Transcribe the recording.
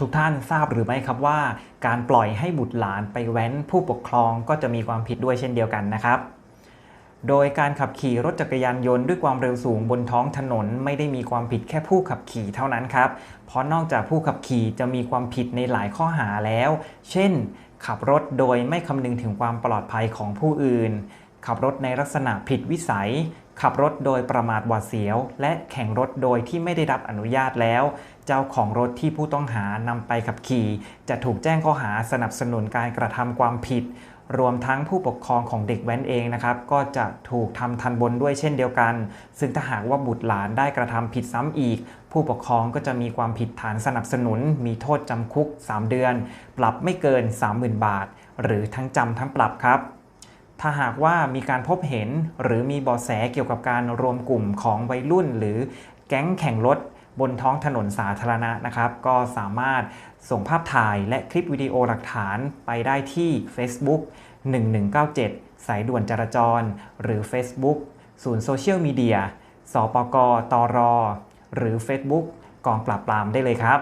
ทุกท่านทราบหรือไม่ครับว่า การปล่อยให้บุตรหลานไปแว้นผู้ปกครองก็จะมีความผิดด้วยเช่นเดียวกันนะครับ โดยการขับขี่รถจักรยานยนต์ด้วยความเร็วสูงบนท้องถนน ไม่ได้มีความผิดแค่ผู้ขับขี่เท่านั้นครับ เพราะนอกจากผู้ขับขี่จะมีความผิดในหลายข้อหาแล้ว เช่น ขับรถโดยไม่คำนึงถึงความปลอดภัยของผู้อื่น ขับรถในลักษณะผิดวิสัย ขับรถโดยประมาทหวาดเสียว และแข่งรถโดยที่ไม่ได้รับอนุญาตแล้ว เจ้าของรถที่ผู้ต้องหานำไปขับขี่ จะถูกแจ้งข้อหาสนับสนุนการกระทำความผิด รวมทั้งผู้ปกครองของเด็กแว้นเองนะครับ ก็จะถูกทำทันบนด้วยเช่นเดียวกัน ซึ่งถ้าหากว่าบุตรหลานได้กระทำผิดซ้ำอีก ผู้ปกครองก็จะมีความผิดฐานสนับสนุน มีโทษจำคุก 3 เดือน ปรับไม่เกิน 30,000 บาท หรือทั้งจำทั้งปรับครับ ถ้าหากว่ามีการพบเห็นหรือมีเบาะแสเกี่ยวกับการรวมกลุ่มของวัยรุ่น หรือแก๊งแข่งรถบนท้องถนนสาธารณะนะครับ ก็สามารถส่งภาพถ่ายและคลิปวิดีโอหลักฐานไปได้ที่ Facebook 1197 สายด่วนจราจร หรือ Facebook ศูนย์โซเชียลมีเดียสปกตร หรือ Facebook กองปราบปรามได้เลยครับ